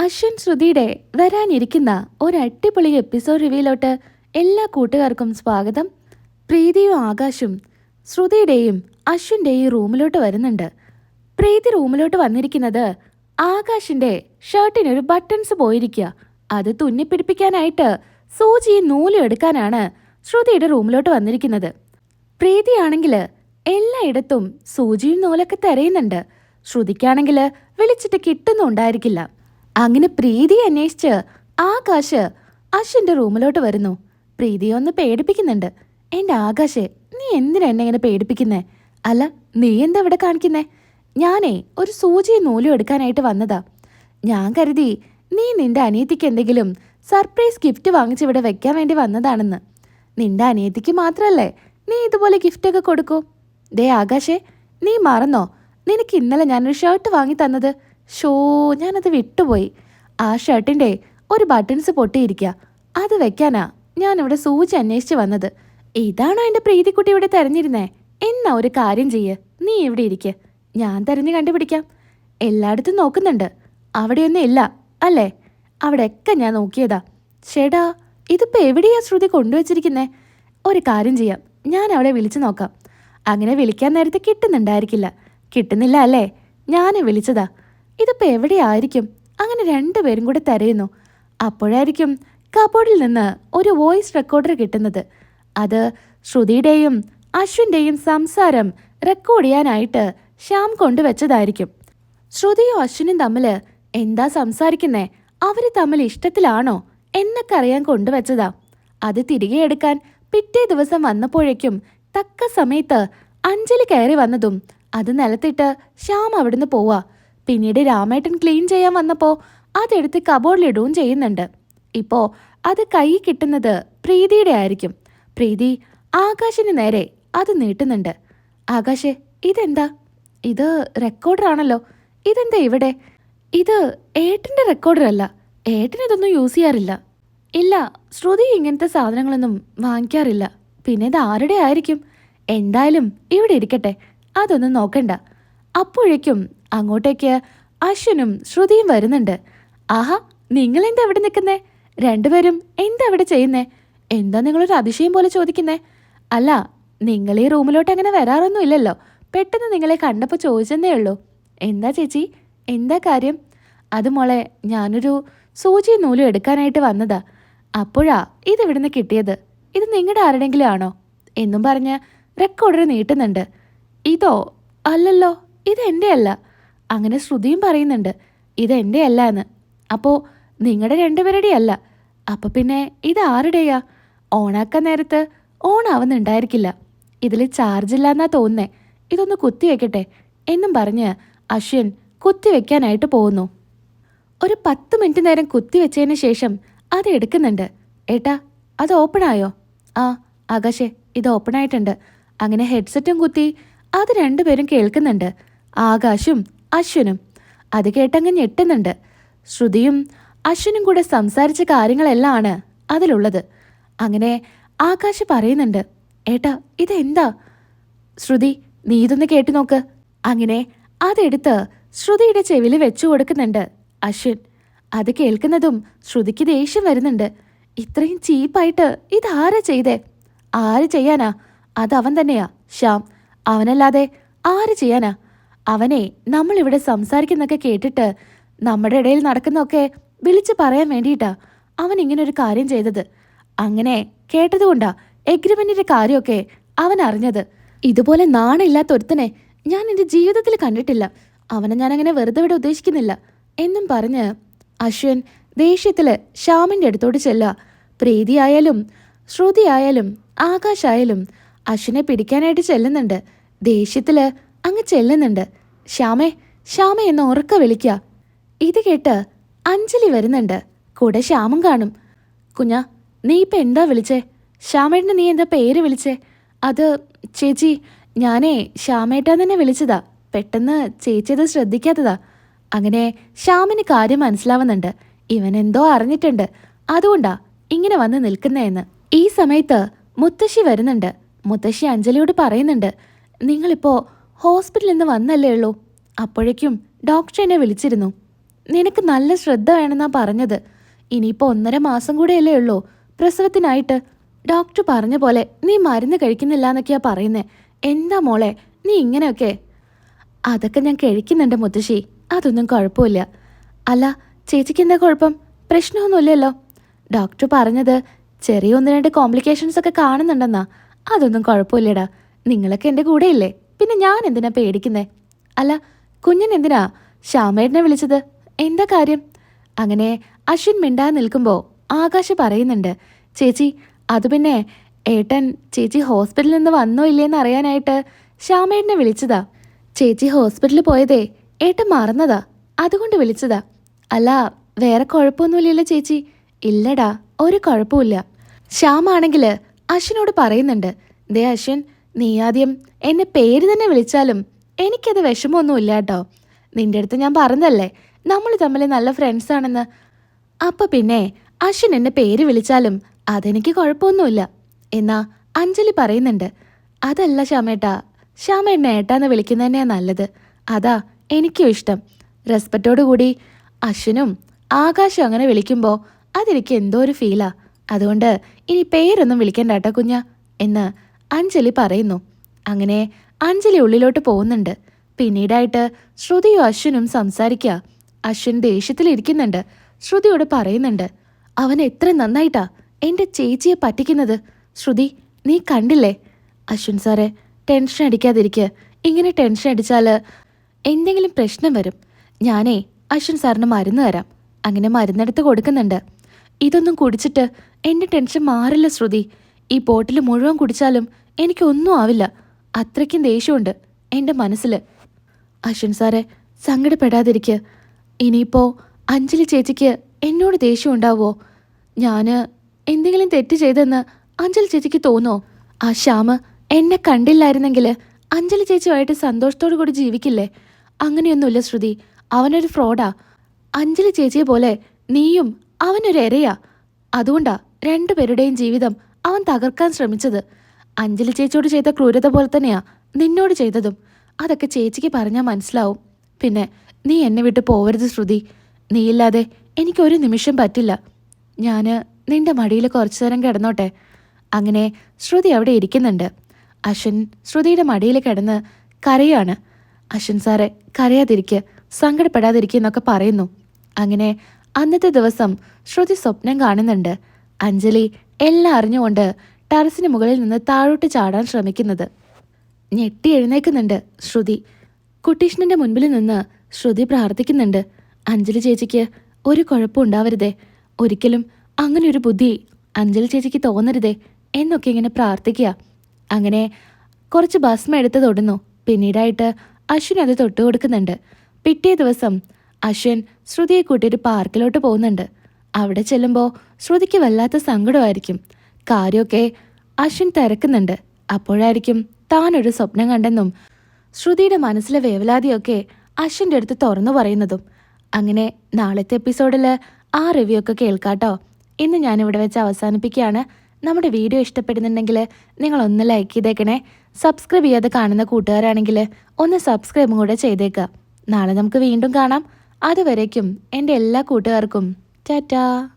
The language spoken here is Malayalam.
അശ്വിൻ ശ്രുതിയുടെ വരാനിരിക്കുന്ന ഒരു അടിപൊളി എപ്പിസോഡ് റിവ്യൂലോട്ട് എല്ലാ കൂട്ടുകാർക്കും സ്വാഗതം. പ്രീതിയും ആകാശും ശ്രുതിയുടെയും അശ്വിന്റെയും റൂമിലോട്ട് വരുന്നുണ്ട്. പ്രീതി റൂമിലോട്ട് വന്നിരിക്കുന്നത് ആകാശിന്റെ ഷർട്ടിനൊരു ബട്ടൺസ് പോയിരിക്കുക. അത് തുന്നിപ്പിടിപ്പിക്കാനായിട്ട് സൂചിയും നൂലും എടുക്കാനാണ് ശ്രുതിയുടെ റൂമിലോട്ട് വന്നിരിക്കുന്നത്. പ്രീതിയാണെങ്കിൽ എല്ലായിടത്തും സൂചിയും നൂലൊക്കെ തിരയുന്നുണ്ട്. ശ്രുതിക്കാണെങ്കിൽ വിളിച്ചിട്ട് കിട്ടുന്നുണ്ടായിരിക്കില്ല. അങ്ങനെ പ്രീതി അന്വേഷിച്ച് ആകാശ് അശ്വിന്റെ റൂമിലോട്ട് വരുന്നു. പ്രീതിയെ ഒന്ന് പേടിപ്പിക്കുന്നുണ്ട്. എന്റെ ആകാശേ നീ എന്തിനാ എന്നെ ഇങ്ങനെ പേടിപ്പിക്കുന്നേ? അല്ല നീ എന്താ ഇവിടെ കാണിക്കുന്നേ? ഞാനേ ഒരു സൂചിയും നൂലും എടുക്കാനായിട്ട് വന്നതാ. ഞാൻ കരുതി നീ നിന്റെ അനിയത്തിക്ക് എന്തെങ്കിലും സർപ്രൈസ് ഗിഫ്റ്റ് വാങ്ങിച്ച് ഇവിടെ വെക്കാൻ വേണ്ടി വന്നതാണെന്ന്. നിന്റെ അനിയത്തിക്ക് മാത്രല്ലേ നീ ഇതുപോലെ ഗിഫ്റ്റൊക്കെ കൊടുക്കൂ? ദേ ആകാശേ നീ മറന്നോ? നിനക്ക് ഇന്നലെ ഞാനൊരു ഷർട്ട് വാങ്ങി തന്നത്. ഷോ ഞാനത് വിട്ടുപോയി. ആ ഷർട്ടിന്റെ ഒരു ബട്ടൺസ് പൊട്ടിയിരിക്കുക അത് വെക്കാനാ ഞാനിവിടെ സൂചി അന്വേഷിച്ച് വന്നത്. ഇതാണോ എന്റെ പ്രീതിക്കുട്ടി ഇവിടെ തെരഞ്ഞിരുന്നേ? എന്നാ ഒരു കാര്യം ചെയ്യ്. നീ ഇവിടെ ഇരിക്ക്. ഞാൻ തെരഞ്ഞു കണ്ടുപിടിക്കാം. എല്ലായിടത്തും നോക്കുന്നുണ്ട്. അവിടെയൊന്നും ഇല്ല അല്ലേ? അവിടെയൊക്കെ ഞാൻ നോക്കിയതാ. ചേടാ ഇതിപ്പോൾ എവിടെയാ ശ്രുതി കൊണ്ടുവച്ചിരിക്കുന്നേ? ഒരു കാര്യം ചെയ്യാം. ഞാൻ അവളെ വിളിച്ചു നോക്കാം. അങ്ങനെ വിളിക്കാൻ നേരത്തെ കിട്ടുന്നുണ്ടായിരിക്കില്ല. കിട്ടുന്നില്ല അല്ലേ? ഞാൻ വിളിച്ചതാ. ഇതിപ്പോ എവിടെയായിരിക്കും? അങ്ങനെ രണ്ടുപേരും കൂടെ തരയുന്നു അപ്പോഴായിരിക്കും കബോർഡിൽ നിന്ന് ഒരു വോയിസ് റെക്കോർഡർ കിട്ടുന്നത്. അത് ശ്രുതിയുടെയും അശ്വിന്റെയും സംസാരം റെക്കോർഡ് ചെയ്യാനായിട്ട് ശ്യാം കൊണ്ടുവച്ചതായിരിക്കും. ശ്രുതിയും അശ്വിനും തമ്മിൽ എന്താ സംസാരിക്കുന്നേ? അവർ തമ്മിൽ ഇഷ്ടത്തിലാണോ? എന്നൊക്കെ അറിയാൻ കൊണ്ടുവച്ചതാ. അത് തിരികെ എടുക്കാൻ പിറ്റേ ദിവസം വന്നപ്പോഴേക്കും തക്ക സമയത്ത് അഞ്ജലി കയറി വന്നതും അത് നിലത്തിട്ട് ശ്യാം അവിടുന്ന് പോവാ. പിന്നീട് രാമേട്ടൻ ക്ലീൻ ചെയ്യാൻ വന്നപ്പോ അതെടുത്ത് കബോർഡിലിടുകയും ചെയ്യുന്നുണ്ട്. ഇപ്പോ അത് കൈ കിട്ടുന്നത് പ്രീതിയുടെ ആയിരിക്കും. പ്രീതി ആകാശിന് നേരെ അത് നീട്ടുന്നുണ്ട്. ആകാശേ ഇതെന്താ? ഇത് റെക്കോർഡറാണല്ലോ ഇതെന്താ ഇവിടെ? ഇത് ഏട്ടന്റെ റെക്കോർഡറല്ല ഏട്ടൻ ഇതൊന്നും യൂസ് ചെയ്യാറില്ല. ഇല്ല ശ്രുതി ഇങ്ങനത്തെ സാധനങ്ങളൊന്നും വാങ്ങിക്കാറില്ല. പിന്നെ ഇത് ആരുടെ ആയിരിക്കും? എന്തായാലും ഇവിടെ ഇരിക്കട്ടെ. അതൊന്നും നോക്കണ്ട. അപ്പോഴേക്കും അങ്ങോട്ടേക്ക് അശ്വനും ശ്രുതിയും വരുന്നുണ്ട്. ആഹാ നിങ്ങൾ എന്താ ഇവിടെ നിൽക്കുന്നേ? രണ്ടുപേരും എന്താ അവിടെ ചെയ്യുന്നേ? എന്താ നിങ്ങളൊരു അതിശയം പോലെ ചോദിക്കുന്നേ? അല്ല നിങ്ങൾ ഈ റൂമിലോട്ട് അങ്ങനെ വരാറൊന്നും ഇല്ലല്ലോ. പെട്ടെന്ന് നിങ്ങളെ കണ്ടപ്പോൾ ചോദിച്ചെന്നേ ഉള്ളൂ. എന്താ ചേച്ചി? എന്താ കാര്യം? അത് മോളെ ഞാനൊരു സൂചി നൂലും എടുക്കാനായിട്ട് വന്നതാ. അപ്പോഴാ ഇതിവിടുന്ന് കിട്ടിയത്. ഇത് നിങ്ങളുടെ ആരുടെങ്കിലും ആണോ? എന്നും പറഞ്ഞ് റെക്കോർഡർ നീട്ടുന്നുണ്ട്. ഇതോ? അല്ലല്ലോ ഇത് എന്റെ അല്ല അങ്ങനെ ശ്രുതിയും പറയുന്നുണ്ട് ഇത് എന്റെ അല്ല എന്ന് അപ്പോൾ നിങ്ങളുടെ രണ്ടുപേരുടെ അല്ല അപ്പൊ പിന്നെ ഇത് ആരുടെയാ? ഓണാക്കാൻ നേരത്ത് ഓണാവുന്നുണ്ടായിരിക്കില്ല. ഇതിൽ ചാർജ് ഇല്ലാന്നാ തോന്നുന്നേ. ഇതൊന്ന് കുത്തിവെക്കട്ടെ എന്നും പറഞ്ഞ് അശ്വിൻ കുത്തിവെക്കാനായിട്ട് പോകുന്നു. ഒരു പത്ത് മിനിറ്റ് നേരം കുത്തിവെച്ചതിന് ശേഷം അത് എടുക്കുന്നുണ്ട്. ഏട്ടാ അത് ഓപ്പൺ ആയോ? ആ ആകാശേ ഇത് ഓപ്പൺ ആയിട്ടുണ്ട്. അങ്ങനെ ഹെഡ്സെറ്റും കുത്തി അത് രണ്ടുപേരും കേൾക്കുന്നുണ്ട്. ആകാശും അശ്വിനും. അത് കേട്ടങ്ങ് ഞെട്ടുന്നുണ്ട്. ശ്രുതിയും അശ്വനും കൂടെ സംസാരിച്ച കാര്യങ്ങളെല്ലാം ആണ് അതിലുള്ളത്. അങ്ങനെ ആകാശ് പറയുന്നുണ്ട് ഏട്ടാ ഇതെന്താ? ശ്രുതി നീ ഇതൊന്ന് കേട്ടു നോക്ക്. അങ്ങനെ അതെടുത്ത് ശ്രുതിയുടെ ചെവിയിൽ വെച്ചു കൊടുക്കുന്നുണ്ട് അശ്വിൻ. അത് കേൾക്കുന്നതും ശ്രുതിക്ക് ദേഷ്യം വരുന്നുണ്ട്. ഇത്രയും ചീപ്പായിട്ട് ഇതാരാ ചെയ്തേ? ആര് ചെയ്യാനാ? അത് അവൻ തന്നെയാ. ശ്യാം അവനല്ലാതെ ആര് ചെയ്യാനാ? അവനെ നമ്മൾ ഇവിടെ സംസാരിക്കുന്നൊക്കെ കേട്ടിട്ട് നമ്മുടെ ഇടയിൽ നടക്കുന്നൊക്കെ വിളിച്ചു പറയാൻ വേണ്ടിയിട്ടാ അവൻ ഇങ്ങനെ ഒരു കാര്യം ചെയ്തത്. അങ്ങനെ കേട്ടതുകൊണ്ടാ എഗ്രിമെന്റിന്റെ കാര്യമൊക്കെ അവൻ അറിഞ്ഞത്. ഇതുപോലെ നാണില്ലാത്ത ഒരുത്തനെ ഞാൻ എന്റെ ജീവിതത്തിൽ കണ്ടിട്ടില്ല. അവനെ ഞാൻ അങ്ങനെ വെറുതെ വിടെ ഉദ്ദേശിക്കുന്നില്ല എന്നും പറഞ്ഞ് അശ്വൻ ദേഷ്യത്തിൽ ശ്യാമിന്റെ അടുത്തോട്ട് ചെല്ലുക. പ്രീതിയായാലും ശ്രുതിയായാലും ആകാശായാലും അശ്വിനെ പിടിക്കാനായിട്ട് ചെല്ലുന്നുണ്ട്. ദേഷ്യത്തിൽ അങ്ങ് ചെല്ലുന്നുണ്ട്. ശ്യാമേ ശ്യാമേ എന്ന് ഉറക്ക വിളിക്കുക ഇത് കേട്ട് അഞ്ജലി വരുന്നുണ്ട്. കൂടെ ശ്യാമും കാണും. കുഞ്ഞ നീ ഇപ്പൊ എന്താ വിളിച്ചേ? ശ്യാമേട്ടന് നീ എന്താ പേര് വിളിച്ചേ? അത് ചേച്ചി ഞാനേ ശ്യാമേട്ടാ തന്നെ വിളിച്ചതാ. പെട്ടെന്ന് ചേച്ചി അത് ശ്രദ്ധിക്കാത്തതാ. അങ്ങനെ ശ്യാമിന് കാര്യം മനസ്സിലാവുന്നുണ്ട്. ഇവൻ എന്തോ അറിഞ്ഞിട്ടുണ്ട്. അതുകൊണ്ടാ ഇങ്ങനെ വന്ന് നിൽക്കുന്നതെന്ന് ഈ സമയത്ത് മുത്തശ്ശി വരുന്നുണ്ട്. മുത്തശ്ശി അഞ്ജലിയോട് പറയുന്നുണ്ട് നിങ്ങളിപ്പോ ഹോസ്പിറ്റലിൽ നിന്ന് വന്നല്ലേ ഉള്ളൂ. അപ്പോഴേക്കും ഡോക്ടർ എന്നെ വിളിച്ചിരുന്നു. നിനക്ക് നല്ല ശ്രദ്ധ വേണമെന്നാ പറഞ്ഞത്. ഇനിയിപ്പോൾ ഒന്നര മാസം കൂടെയല്ലേ ഉള്ളൂ. പ്രസവത്തിനായിട്ട് ഡോക്ടർ പറഞ്ഞ പോലെ നീ മരുന്ന് കഴിക്കുന്നില്ല എന്നൊക്കെയാ പറയുന്നേ. എന്താ മോളെ നീ ഇങ്ങനെയൊക്കെ? അതൊക്കെ ഞാൻ കഴിക്കുന്നുണ്ട് മുത്തശ്ശി. അതൊന്നും കുഴപ്പമില്ല. അല്ല ചേച്ചിക്ക് എന്താ കുഴപ്പം? പ്രശ്നമൊന്നുമില്ലല്ലോ. ഡോക്ടർ പറഞ്ഞത് ചെറിയ ഒന്ന് രണ്ട് കോംപ്ലിക്കേഷൻസ് ഒക്കെ കാണുന്നുണ്ടെന്നാ. അതൊന്നും കുഴപ്പമില്ലടാ. നിങ്ങളൊക്കെ എന്റെ കൂടെ ഇല്ലേ പിന്നെ ഞാൻ എന്തിനാ പേടിക്കുന്നേ? അല്ല കുഞ്ഞൻ എന്തിനാ ശ്യാമേട്ടനെ വിളിച്ചത്? എന്താ കാര്യം? അങ്ങനെ അശ്വിൻ മിണ്ടാതെ നിൽക്കുമ്പോൾ ആകാശ് പറയുന്നുണ്ട് ചേച്ചി അത് പിന്നെ ഏട്ടൻ ചേച്ചി ഹോസ്പിറ്റലിൽ നിന്ന് വന്നോ ഇല്ലേന്ന് അറിയാനായിട്ട് ശ്യാമേട്ടനെ വിളിച്ചതാ. ചേച്ചി ഹോസ്പിറ്റലിൽ പോയതേ ഏട്ടൻ മറന്നതാ അതുകൊണ്ട് വിളിച്ചതാ. അല്ല വേറെ കുഴപ്പമൊന്നുമില്ലല്ലോ ചേച്ചി. ഇല്ലടാ ഒരു കുഴപ്പമില്ല ശ്യാമാണെങ്കിൽ അശ്വിനോട് പറയുന്നുണ്ട് ദേ അശ്വിൻ നീ ആദ്യം എന്നെ പേര് തന്നെ വിളിച്ചാലും എനിക്കത് വിഷമമൊന്നുമില്ല കേട്ടോ നിന്റെ അടുത്ത് ഞാൻ പറഞ്ഞതല്ലേ നമ്മൾ തമ്മിൽ നല്ല ഫ്രണ്ട്സ് ആണെന്ന്. അപ്പൊ പിന്നെ അശ്വിൻ എന്നെ പേര് വിളിച്ചാലും അതെനിക്ക് കുഴപ്പമൊന്നുമില്ല. എന്നാ അഞ്ജലി പറയുന്നുണ്ട് അതല്ല ശ്യാമേട്ടാ ശ്യാമ എന്നെ ഏട്ടാന്ന് വിളിക്കുന്നത് തന്നെയാണ് നല്ലത്. അതാ എനിക്കും ഇഷ്ടം. റെസ്പെക്റ്റോടുകൂടി അശ്വിനും ആകാശം അങ്ങനെ വിളിക്കുമ്പോൾ അതെനിക്ക് എന്തോ ഒരു ഫീലാ അതുകൊണ്ട് ഇനി പേരൊന്നും വിളിക്കണ്ട കേട്ടോ കുഞ്ഞ എന്ന് അഞ്ജലി പറയുന്നു. അങ്ങനെ അഞ്ജലി ഉള്ളിലോട്ട് പോകുന്നുണ്ട്. പിന്നീടായിട്ട് ശ്രുതിയും അശ്വിനും സംസാരിക്കുക അശ്വിൻ ദേഷ്യത്തിലിരിക്കുന്നുണ്ട്. ശ്രുതിയോട് പറയുന്നുണ്ട് അവൻ എത്ര നന്നായിട്ടാ എന്റെ ചേച്ചിയെ പറ്റിക്കുന്നത്. ശ്രുതി നീ കണ്ടില്ലേ? അശ്വിൻ സാറെ ടെൻഷൻ അടിക്കാതിരിക്കുക ഇങ്ങനെ ടെൻഷൻ അടിച്ചാൽ എന്തെങ്കിലും പ്രശ്നം വരും. ഞാനേ അശ്വിൻ സാറിന് മരുന്ന് തരാം. അങ്ങനെ മരുന്നെടുത്ത് കൊടുക്കുന്നുണ്ട്. ഇതൊന്നും കുടിച്ചിട്ട് എന്റെ ടെൻഷൻ മാറില്ല ശ്രുതി. ഈ ബോട്ടിൽ മുഴുവൻ കുടിച്ചാലും എനിക്കൊന്നും ആവില്ല. അത്രയ്ക്കും ദേഷ്യമുണ്ട് എന്റെ മനസ്സിൽ അശ്വിൻ സാറെ സങ്കടപ്പെടാതിരിക്കുക ഇനിയിപ്പോ അഞ്ജലി ചേച്ചിക്ക് എന്നോട് ദേഷ്യം ഉണ്ടാവോ ഞാൻ എന്തെങ്കിലും തെറ്റ് ചെയ്തെന്ന് അഞ്ജലി ചേച്ചിക്ക് തോന്നോ? ആ ശ്യാമ് എന്നെ കണ്ടില്ലായിരുന്നെങ്കിൽ അഞ്ജലി ചേച്ചിയുമായിട്ട് സന്തോഷത്തോടു കൂടി ജീവിക്കില്ലേ? അങ്ങനെയൊന്നുമില്ല ശ്രുതി. അവനൊരു ഫ്രോഡാ. അഞ്ജലി ചേച്ചിയെ പോലെ നീയും അവനൊരു എരയാ. അതുകൊണ്ടാ രണ്ടുപേരുടെയും ജീവിതം അവൻ തകർക്കാൻ ശ്രമിച്ചത്. അഞ്ജലി ചേച്ചിയോട് ചെയ്ത ക്രൂരത പോലെ തന്നെയാ നിന്നോട് ചെയ്തതും. അതൊക്കെ ചേച്ചിക്ക് പറഞ്ഞാൽ മനസ്സിലാവും. പിന്നെ നീ എന്നെ വിട്ട് പോവരുത് ശ്രുതി. നീയില്ലാതെ എനിക്കൊരു നിമിഷം പറ്റില്ല. ഞാൻ നിന്റെ മടിയിൽ കുറച്ചു നേരം കിടന്നോട്ടെ. അങ്ങനെ ശ്രുതി അവിടെ ഇരിക്കുന്നുണ്ട്. അശ്വൻ ശ്രുതിയുടെ മടിയിൽ കിടന്ന് കരയാണ്. അശ്വൻ സാറെ കരയാതിരിക്കുക സങ്കടപ്പെടാതിരിക്കുക എന്നൊക്കെ പറയുന്നു. അങ്ങനെ അന്നത്തെ ദിവസം ശ്രുതി സ്വപ്നം കാണുന്നുണ്ട്. അഞ്ജലി എല്ലാം അറിഞ്ഞുകൊണ്ട് ടെറസിന് മുകളിൽ നിന്ന് താഴോട്ട് ചാടാൻ ശ്രമിക്കുന്നത്. ഞെട്ടി എഴുന്നേക്കുന്നുണ്ട് ശ്രുതി. കുട്ടീഷ്ണന്റെ മുൻപിൽ നിന്ന് ശ്രുതി പ്രാർത്ഥിക്കുന്നുണ്ട്. അഞ്ജലി ചേച്ചിക്ക് ഒരു കുഴപ്പം ഉണ്ടാവരുതേ. ഒരിക്കലും അങ്ങനെ ഒരു ബുദ്ധി അഞ്ജലി ചേച്ചിക്ക് തോന്നരുതേ എന്നൊക്കെ ഇങ്ങനെ പ്രാർത്ഥിക്കുക. അങ്ങനെ കുറച്ച് ഭസ്മ എടുത്ത് തൊടുന്നു. പിന്നീടായിട്ട് അശ്വിൻ അത് തൊട്ടു കൊടുക്കുന്നുണ്ട്. പിറ്റേ ദിവസം അശ്വിൻ ശ്രുതിയെ കൂട്ടിയിട്ട് പാർക്കിലോട്ട് പോകുന്നുണ്ട്. അവിടെ ചെല്ലുമ്പോൾ ശ്രുതിക്ക് വല്ലാത്ത സങ്കടമായിരിക്കും. കാര്യമൊക്കെ അശ്വിൻ തിരക്കുന്നുണ്ട്. അപ്പോഴായിരിക്കും താനൊരു സ്വപ്നം കണ്ടെന്നും ശ്രുതിയുടെ മനസ്സിലെ വേവലാതിയൊക്കെ അശ്വിന്റെ അടുത്ത് തുറന്നു പറയുന്നതും. അങ്ങനെ നാളത്തെ എപ്പിസോഡിൽ ആ റിവ്യൂ ഒക്കെ കേൾക്കാട്ടോ. ഇന്ന് ഞാനിവിടെ വെച്ച് അവസാനിപ്പിക്കുകയാണ്. നമ്മുടെ വീഡിയോ ഇഷ്ടപ്പെടുന്നുണ്ടെങ്കിൽ നിങ്ങൾ ഒന്ന് ലൈക്ക് ചെയ്തേക്കണേ. സബ്സ്ക്രൈബ് ചെയ്യാതെ കാണുന്ന കൂട്ടുകാരാണെങ്കിൽ ഒന്ന് സബ്സ്ക്രൈബും കൂടെ ചെയ്തേക്കുക നാളെ നമുക്ക് വീണ്ടും കാണാം. അതുവരേക്കും എന്റെ എല്ലാ കൂട്ടുകാർക്കും ടാറ്റാ.